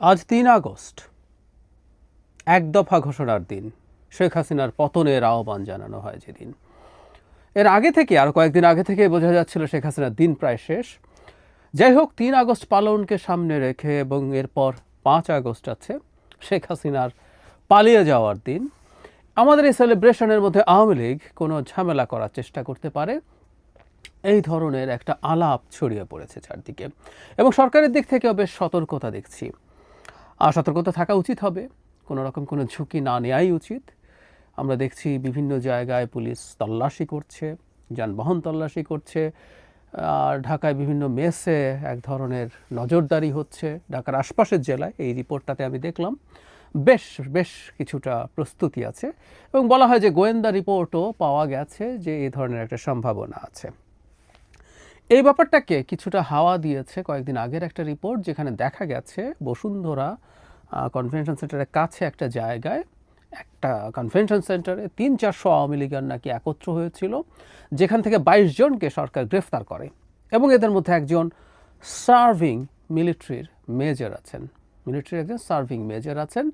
আজ তিন আগস্ট। এক দফা ঘোষণার দিন। শেখ হাসিনার পতনের আহ্বান জানানো হয় যেদিন। এর আগে থেকে, আর কয়েকদিন আগে থেকে বোঝা যাচ্ছিল শেখ হাসিনার দিন প্রায় শেষ। যাই হোক, তিন আগস্ট পালনকে সামনে রেখে এবং এরপর পাঁচ আগস্ট আছে, শেখ হাসিনার পালিয়ে যাওয়ার দিন। আমাদের এই সেলিব্রেশনের মধ্যে আওয়ামী লীগ কোনো ঝামেলা করার চেষ্টা করতে পারে। এই ধরনের একটা আলাপ ছড়িয়ে পড়েছে চারদিকে। এবং সরকারের দিক থেকেও বেশ সতর্কতা দেখছি। সতর্কতা থাকা উচিত হবে। কোনো রকম কোনো ঝুঁকি না নেওয়াই উচিত। আমরা দেখছি বিভিন্ন জায়গায় পুলিশ তল্লাশি করছে, যানবাহন তল্লাশি করছে, আর ঢাকায় বিভিন্ন মেসে এক ধরনের নজরদারি হচ্ছে। ঢাকার আশপাশের জেলায় এই রিপোর্টটাতে আমি দেখলাম বেশ বেশ কিছুটা প্রস্তুতি আছে এবং বলা হয় যে গোয়েন্দা রিপোর্টও পাওয়া গেছে যে এই ধরনের একটা সম্ভাবনা আছে। এই ব্যাপারটাকে কিছুটা হাওয়া দিয়েছে কয়েকদিন আগের একটা রিপোর্ট যেখানে দেখা গেছে বসুন্ধরা কনভেনশন সেন্টারের কাছে একটা জায়গায় একটা কনভেনশন সেন্টারে তিন চারশো আওয়ামী লীগের নাকি একত্র হয়েছিল, যেখান থেকে বাইশ জনকে সরকার গ্রেফতার করে এবং এদের মধ্যে একজন সার্ভিং মিলিটারির মেজর আছেন। মিলিটারির একজন সার্ভিং মেজর আছেন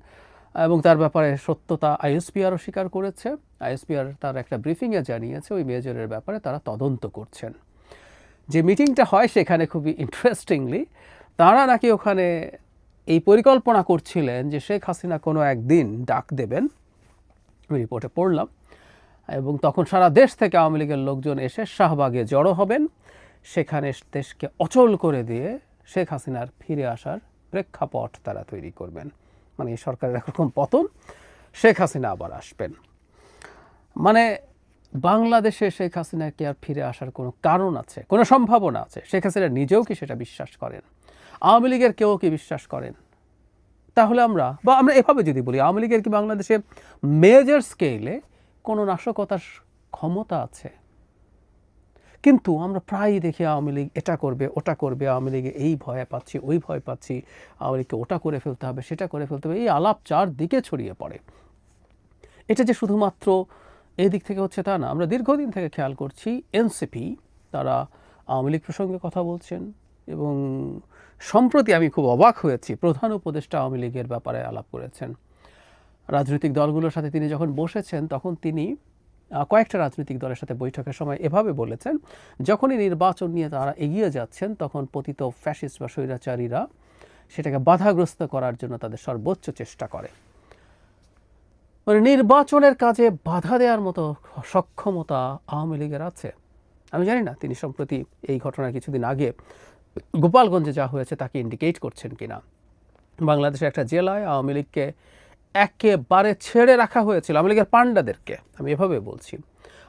এবং তার ব্যাপারে সত্যতা আইএসপিআরও স্বীকার করেছে। আইএসপিআর তার একটা ব্রিফিংয়ে জানিয়েছে, ওই মেজরের ব্যাপারে তারা তদন্ত করছেন। যে মিটিংটা হয় সেখানে খুবই ইন্টারেস্টিংলি তারা নাকি ওখানে এই পরিকল্পনা করছিলেন যে শেখ হাসিনা কোনো একদিন ডাক দেবেন। আমি রিপোর্টে পড়লাম এবং তখন সারা দেশ থেকে আওয়ামী লীগের লোকজন এসে শাহবাগে জড়ো হবেন। সেখানে দেশকে অচল করে দিয়ে শেখ হাসিনার ফিরে আসার প্রেক্ষাপট তারা তৈরি করবেন। মানে এই সরকারের একরকম পতন, শেখ হাসিনা আবার আসবেন। মানে বাংলাদেশে শেখ হাসিনা কি আর ফিরে আসার কোনো কারণ আছে? কোনো সম্ভাবনা আছে? শেখ হাসিনা নিজেও কি সেটা বিশ্বাস করেন? আওয়ামী লীগের কেউ কি বিশ্বাস করেন? তাহলে আমরা, বা আমরা এভাবে যদি বলি, আওয়ামী লীগের কি বাংলাদেশে মেজর স্কেলে কোনো নাশকতার ক্ষমতা আছে? কিন্তু আমরা প্রায়ই দেখি আওয়ামী লীগ এটা করবে, ওটা করবে, আওয়ামী লীগে এই ভয় পাচ্ছি, ওই ভয় পাচ্ছি, আওয়ামী লীগকে ওটা করে ফেলতে হবে, সেটা করে ফেলতে হবে, এই আলাপ চারদিকে ছড়িয়ে পড়ে। এটা যে শুধুমাত্র এই দিক থেকে হচ্ছে তা না, আমরা দীর্ঘদিন থেকে খেয়াল করছি এনসিপি, তারা আওয়ামী লীগ প্রসঙ্গে কথা বলছেন এবং সম্প্রতি আমি খুব অবাক হয়েছি, প্রধান উপদেষ্টা আওয়ামী লীগের ব্যাপারে আলাপ করেছেন। রাজনৈতিক দলগুলোর সাথে তিনি যখন বসেছেন, তখন তিনি কয়েকটা রাজনৈতিক দলের সাথে বৈঠকের সময় এভাবে বলেছেন, যখনই নির্বাচন নিয়ে তারা এগিয়ে যাচ্ছেন, তখন পতিত ফ্যাসিস্ট বা স্বৈরাচারীরা সেটাকে বাধাগ্রস্ত করার জন্য তাদের সর্বোচ্চ চেষ্টা করে। মানে নির্বাচনের কাজে বাধা দেওয়ার মতো সক্ষমতা আওয়ামী লীগের আছে। আমি জানি না তিনি সম্প্রতি এই ঘটনার কিছুদিন আগে গোপালগঞ্জে যা হয়েছে তাকে ইন্ডিকেট করছেন কিনা। বাংলাদেশের একটা জেলায় আওয়ামী লীগকে একেবারে ছেড়ে রাখা হয়েছিল, আওয়ামী লীগের পাণ্ডাদেরকে, আমি এভাবে বলছি।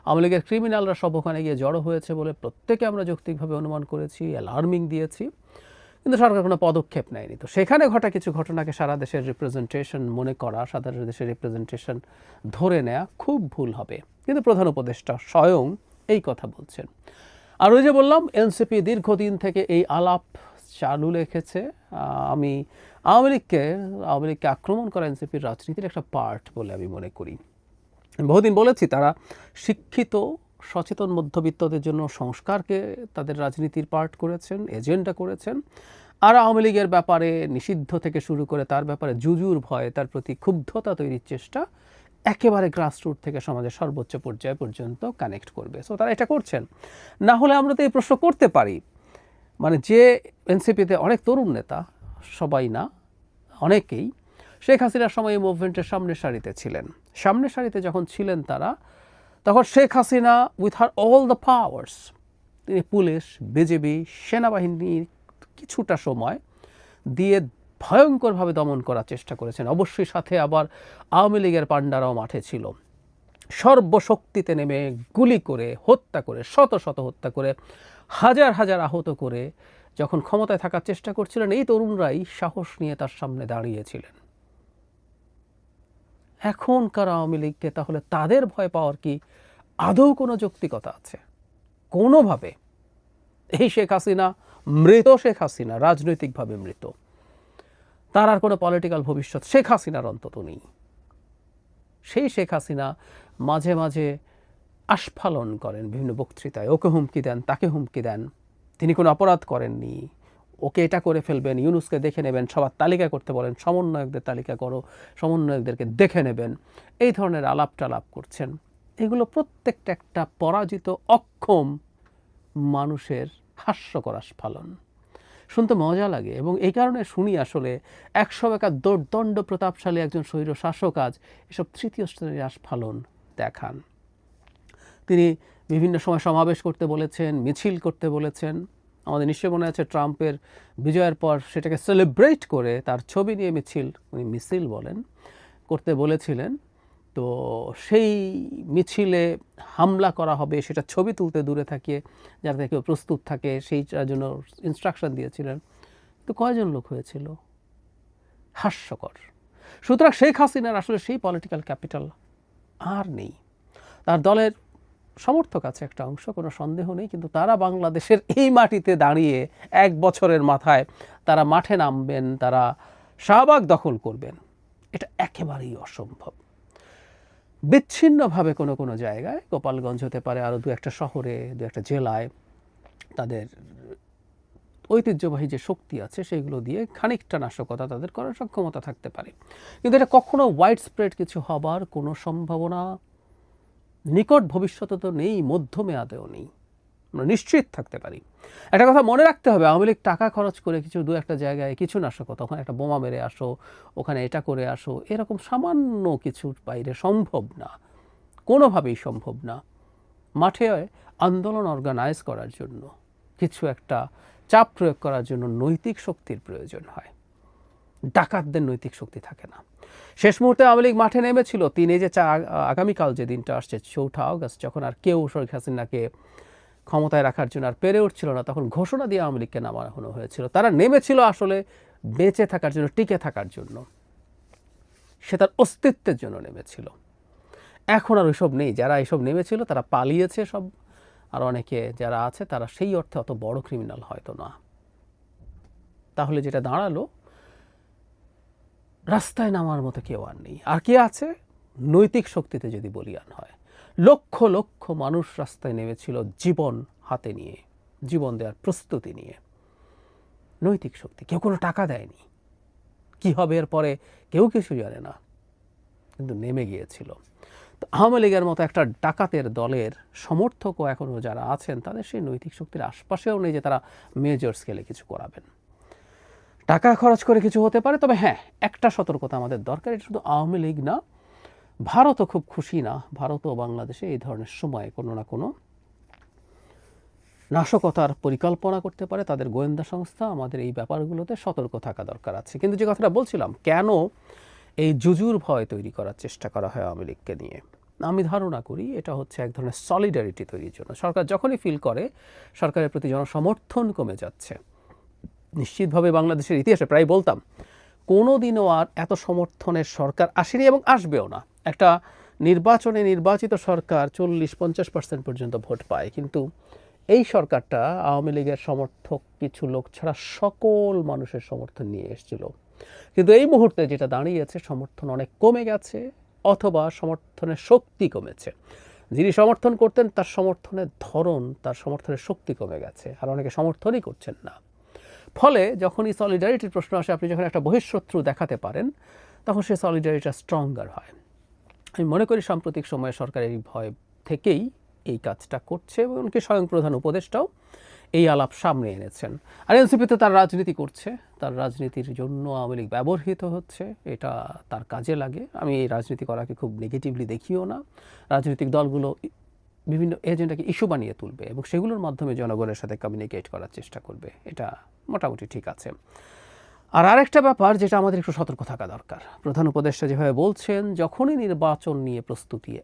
আওয়ামী লীগের ক্রিমিনালরা সব ওখানে গিয়ে জড়ো হয়েছে বলে প্রত্যেকে আমরা যৌক্তিকভাবে অনুমান করেছি অ্যালার্মিং দিয়েছি। কিন্তু সরকার কোনো পদক্ষেপ নেয়নি। তো সেখানে ঘটা কিছু ঘটনাকে সারা দেশের রিপ্রেজেন্টেশন মনে করা, সারা দেশের রিপ্রেজেন্টেশন ধরে নেওয়া খুব ভুল হবে। কিন্তু প্রধান উপদেষ্টা স্বয়ং এই কথা বলছেন। আর ওই যে বললাম, এনসিপি দীর্ঘদিন থেকে এই আলাপ চালু রেখেছে। আমি আওয়ামী লীগকে আওয়ামী লীগকে আক্রমণ করা এনসিপির রাজনীতির একটা পার্ট বলে আমি মনে করি। বহুদিন বলেছি, তারা শিক্ষিত সচেতন মধ্যবিত্তদের জন্য সংস্কারকে তাদের রাজনীতির পার্ট করেছেন, এজেন্ডা করেছেন। আর আওয়ামী লীগের ব্যাপারে নিষিদ্ধ থেকে শুরু করে তার ব্যাপারে জুজুর ভয়ে তার প্রতি ক্ষুব্ধতা তৈরির চেষ্টা একেবারে গ্রাসরুট থেকে সমাজের সর্বোচ্চ পর্যায় পর্যন্ত কানেক্ট করবে। সো তারা এটা করছেন। না হলে আমরা তো এই প্রশ্ন করতে পারি। মানে যে এনসিপিতে অনেক তরুণ নেতা, সবাই না, অনেকেই, শেখ হাসিনার সময় এই মুভমেন্টের সামনের সারিতে ছিলেন। সামনের সারিতে যখন ছিলেন তারা তখন Sheikh Hasina with her all the powers তিনি পুলিশ বিজেপি সেনাবাহিনীর কিছুটা সময় দিয়ে ভয়ঙ্করভাবে দমন করার চেষ্টা করেছেন। অবশ্যই সাথে আবার আওয়ামী লীগের পাণ্ডারাও মাঠে ছিল। সর্বশক্তিতে নেমে গুলি করে, হত্যা করে, শত শত হত্যা করে, হাজার হাজার আহত করে যখন ক্ষমতায় থাকার চেষ্টা করছিলেন, এই তরুণরাই সাহস নিয়ে তার সামনে দাঁড়িয়েছিলেন। এখনকার আওয়ামী লীগকে তাহলে তাদের ভয় পাওয়ার কি আদৌ কোনো যৌক্তিকতা আছে? কোনোভাবে? এই শেখ হাসিনা মৃত শেখ হাসিনা, রাজনৈতিকভাবে মৃত। তার আর কোনো পলিটিক্যাল ভবিষ্যৎ শেখ হাসিনার অন্তত নেই। সেই শেখ হাসিনা মাঝে মাঝে আস্ফালন করেন বিভিন্ন বক্তৃতায়। ওকে হুমকি দেন, তাকে হুমকি দেন। তিনি কোনো অপরাধ করেননি। ওকে এটা করে ফেলবেন, ইউনুসকে দেখে নেবেন, সবার তালিকা করতে বলেন, সমন্বয়কদের তালিকা করো, সমন্বয়কদেরকে দেখে নেবেন। এই ধরনের আলাপ টালাপ করছেন। এগুলো প্রত্যেকটা একটা পরাজিত অক্ষম মানুষের হাস্যকর আস্ফালন। শুনতে মজা লাগে এবং এই কারণে শুনি আসলে একশো বেকার দোর্দণ্ড প্রতাপশালী একজন স্বৈর শাসক আজ এসব তৃতীয় শ্রেণির আস্ফালন দেখান। তিনি বিভিন্ন সময় সমাবেশ করতে বলেছেন, মিছিল করতে বলেছেন। আমাদের নিশ্চয় মনে আছে ট্রাম্পের বিজয়ের পর সেটাকে সেলিব্রেট করে তার ছবি নিয়ে মিছিল, উনি মিছিল বলেন, করতে বলেছিলেন। তো সেই মিছিলে হামলা করা হবে, সেটা ছবি তুলতে দূরে থাকিয়ে, যাতে কেউ প্রস্তুত থাকে সেইটার জন্য ইনস্ট্রাকশন দিয়েছিলেন। তো কয়জন লোক হয়েছিল? হাস্যকর। সুতরাং শেখ হাসিনার আসলে সেই পলিটিক্যাল ক্যাপিটাল আর নেই। তার দলের সমর্থক আছে একটা অংশ, কোনো সন্দেহ নেই, কিন্তু তারা বাংলাদেশের এই মাটিতে দাঁড়িয়ে এক বছরের মাথায় তারা মাঠে নামবেন, তারা শাহবাগ দখল করবেন। এটা একেবারেই অসম্ভব। বিচ্ছিন্নভাবে কোনো কোনো জায়গায়, গোপালগঞ্জ হতে পারে আরও দু একটা শহরে, দু একটা জেলায়, তাদের ঐতিহ্যবাহী যে শক্তি আছে সেইগুলো দিয়ে খানিকটা নাশকতা তাদের করার সক্ষমতা থাকতে পারে। কিন্তু এটা কখনো ওয়াইড স্প্রেড কিছু হবার কোনো সম্ভাবনা নিকট ভবিষ্যতে তো নেই মধ্যমেয়াদেও নেই। আমরা নিশ্চিত থাকতে পারি। একটা কথা মনে রাখতে হবে, আওয়ামী লীগ টাকা খরচ করে কিছু দু একটা জায়গায় কিছু নাশকতা ওখানে একটা বোমা মেরে আসো, ওখানে এটা করে আসো, এরকম সামান্য কিছুর বাইরে সম্ভব না। কোনোভাবেই সম্ভব না। মাঠে আন্দোলন অর্গানাইজ করার জন্য, কিছু একটা চাপ প্রয়োগ করার জন্য নৈতিক শক্তির প্রয়োজন হয়। ডাকাতদের নৈতিক শক্তি থাকে না। শেষ মুহূর্তে আওয়ামী লীগ মাঠে নেমেছিল। তিনি যে চা, আগামীকাল যে দিনটা আসছে, চৌঠা আগস্ট, যখন আর কেউ শেখ হাসিনাকে ক্ষমতায় রাখার জন্য আর পেরে উঠছিল না, তখন ঘোষণা দিয়ে আওয়ামী লীগকে নামানো হয়েছিল। তারা নেমেছিল আসলে বেঁচে থাকার জন্য, টিকে থাকার জন্য। সে তার অস্তিত্বের জন্য নেমেছিল। এখন আর ওইসব নেই। যারা এইসব নেমেছিল, তারা পালিয়েছে সব। আর অনেকে যারা আছে, তারা সেই অর্থে অত বড় ক্রিমিনাল হয়তো না। তাহলে যেটা দাঁড়াল রাস্তায় নামার মতো কেউ আর নেই। আর কে আছে? নৈতিক শক্তিতে যদি বলিয়ান হয়। লক্ষ লক্ষ মানুষ রাস্তায় নেমেছিল জীবন হাতে নিয়ে, জীবন দেওয়ার প্রস্তুতি নিয়ে। নৈতিক শক্তি, কেউ কোনো টাকা দেয়নি। কি হবে এরপরে কেউ কিছু জানে না। কিন্তু নেমে গিয়েছিল। তো আওয়ামী লীগের মতো একটা ডাকাতের দলের সমর্থকও এখনও যারা আছেন, তাদের সেই নৈতিক শক্তির আশপাশেও নেই যে তারা মেজর স্কেলে কিছু করাবেন। টাকা খরচ করে কিছু হতে পারে, তবে হ্যাঁ একটা সতর্কতা আমাদের দরকার। এটা শুধু আওয়ামী লীগ না, ভারতও খুব খুশি না, ভারত ও বাংলাদেশে এই ধরনের সময়ে কোনো না কোনো নাশকতার পরিকল্পনা করতে পারে। তাদের গোয়েন্দা সংস্থা, আমাদের এই ব্যাপারগুলোতে সতর্ক থাকা দরকার আছে। কিন্তু যে কথাটা বলছিলাম, কেন এই জুজুর ভয় তৈরি করার চেষ্টা করা হয় আওয়ামী লীগকে নিয়ে? আমি ধারণা করি এটা হচ্ছে এক ধরনের সলিডারিটি তৈরির জন্য। সরকার যখনই ফিল করে, সরকারের প্রতি জনসমর্থন কমে যাচ্ছে। নিশ্চিতভাবে বাংলাদেশের ইতিহাসে প্রায় বলতাম কোনো দিনও আর এত সমর্থনের সরকার আসেনি এবং আসবেও না। একটা নির্বাচনে নির্বাচিত সরকার চল্লিশ পঞ্চাশ পার্সেন্ট পর্যন্ত ভোট পায়, কিন্তু এই সরকারটা আওয়ামী লীগের সমর্থক কিছু লোক ছাড়া সকল মানুষের সমর্থন নিয়ে এসেছিল। কিন্তু এই মুহূর্তে যেটা দাঁড়িয়েছে, সমর্থন অনেক কমে গেছে অথবা সমর্থনের শক্তি কমেছে। যিনি সমর্থন করতেন, তার সমর্থনের ধরন, তার সমর্থনের শক্তি কমে গেছে। আর অনেকে সমর্থনই করছেন না। ফলে যখনই সলিডারিটির প্রশ্ন আসে, আপনি যখন একটা বহিঃশত্রু দেখাতে পারেন, তখন সে সলিডারিটিটা স্ট্রঙ্গার হয়। আমি মনে করি সাম্প্রতিক সময়ে সরকার এই ভয় থেকেই এই কাজটা করছে এবং এমনকি স্বয়ং প্রধান উপদেষ্টাও এই আলাপ সামনে এনেছেন। আর এনসিপিতে তার রাজনীতি করছে, তার রাজনীতির জন্য আওয়ামী লীগ ব্যবহৃত হচ্ছে, এটা তার কাজে লাগে। আমি এই রাজনীতি করাকে খুব নেগেটিভলি দেখিও না। রাজনৈতিক দলগুলো বিভিন্ন এজেন্ডাকে ইস্যু বানিয়ে তুলবে এবং সেগুলোর মাধ্যমে জনগণের সাথে কমিউনিকেট করার চেষ্টা করবে। এটা মোটামুটি ঠিক আছে। আর আরেকটা ব্যাপার যেটা আমাদের একটু সতর্ক থাকা দরকার। প্রধান উপদেষ্টা যেভাবে বলছেন, যখনই নির্বাচন নিয়ে প্রস্তুতি